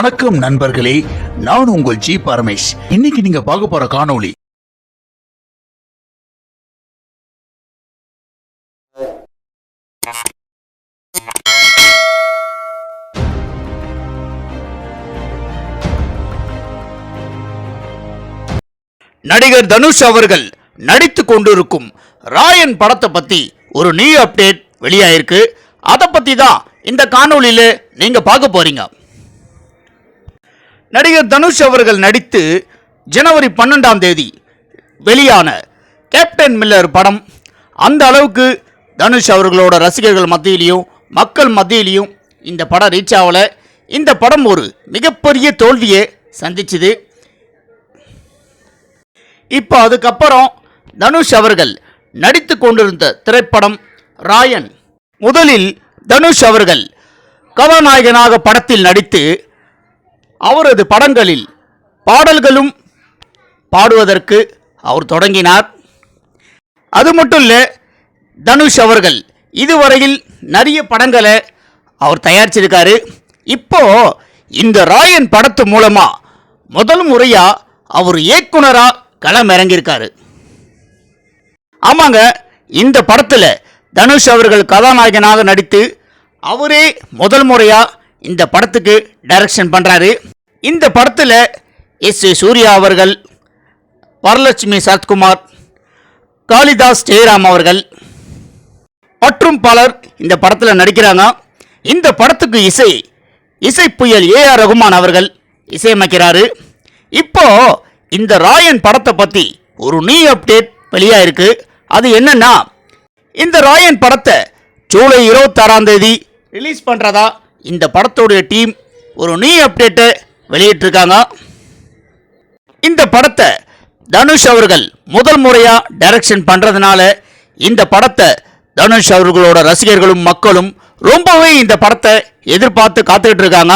வணக்கம் நண்பர்களே நான் உங்கள் ஜி பரமேஷ். இன்னைக்கு நீங்க பார்க்க போற காணொளி. நடிகர் தனுஷ் அவர்கள் நடித்து கொண்டிருக்கும் ராயன் படத்தை பத்தி ஒரு நியூ அப்டேட் வெளியாயிருக்கு. அதை பத்தி தான் இந்த காணொளியில நீங்க பார்க்க போறீங்க. நடிகர் தனுஷ் அவர்கள் நடித்து ஜனவரி பன்னெண்டாம் தேதி வெளியான கேப்டன் மில்லர் படம். அந்த அளவுக்கு தனுஷ் அவர்களோட ரசிகர்கள் மத்தியிலையும் மக்கள் மத்தியிலையும் இந்த படம் ரீச் ஆகலை. இந்த படம் ஒரு மிகப்பெரிய தோல்வியை சந்திச்சுது. இப்போ அதுக்கப்புறம் தனுஷ் அவர்கள் நடித்து கொண்டிருந்த திரைப்படம் ராயன். முதலில் தனுஷ் அவர்கள் கதாநாயகனாக படத்தில் நடித்து அவரது படங்களில் பாடல்களும் பாடுவதற்கு அவர் தொடங்கினார். அது மட்டும் இல்லை தனுஷ் அவர்கள் இதுவரையில் நிறைய படங்களை அவர் தயாரிச்சிருக்காரு. இப்போ இந்த ராயன் படத்து மூலமாக முதல் முறையாக அவர் இயக்குனராக களம் இறங்கியிருக்காரு ஆமாங்க இந்த படத்தில் தனுஷ் அவர்கள் கதாநாயகனாக நடித்து அவரே முதல் முறையாக இந்த படத்துக்கு டைரக்ஷன் பண்ணுறாரு இந்த படத்தில் எஸ் ஏ சூர்யா அவர்கள் வரலட்சுமி சரத்குமார் காளிதாஸ் ஜெயராம் அவர்கள் மற்றும் பலர் இந்த படத்தில் நடிக்கிறாங்க. இந்த படத்துக்கு இசை இசை புயல் ஏ ஆர் ரகுமான் அவர்கள் இசையமைக்கிறாரு. இப்போ இந்த ராயன் படத்தை பற்றி ஒரு நியூ அப்டேட் வெளியாயிருக்கு. அது என்னன்னா இந்த ராயன் படத்தை ஜூலை இருபத்தாறாம் தேதி ரிலீஸ் பண்ணுறதா இந்த படத்தோடைய டீம் ஒரு நியூ அப்டேட்டை வெளியிட்டிருக்காங்க. இந்த படத்தை தனுஷ் அவர்கள் முதல் முறையாக டைரக்ஷன் பண்ணுறதுனால இந்த படத்தை தனுஷ் அவர்களோட ரசிகர்களும் மக்களும் ரொம்பவே இந்த படத்தை எதிர்பார்த்து காத்துக்கிட்டு இருக்காங்க.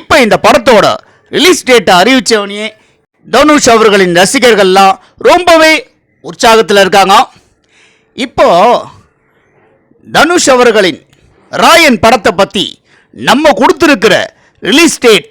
இப்போ இந்த படத்தோட ரிலீஸ் டேட்டை அறிவிச்சவனே தனுஷ் அவர்களின் ரசிகர்கள்லாம் ரொம்பவே உற்சாகத்தில் இருக்காங்க. இப்போ தனுஷ் அவர்களின் ராயன் படத்தை பற்றி நம்ம கொடுத்துருக்கிற ரிலீஸ் டேட்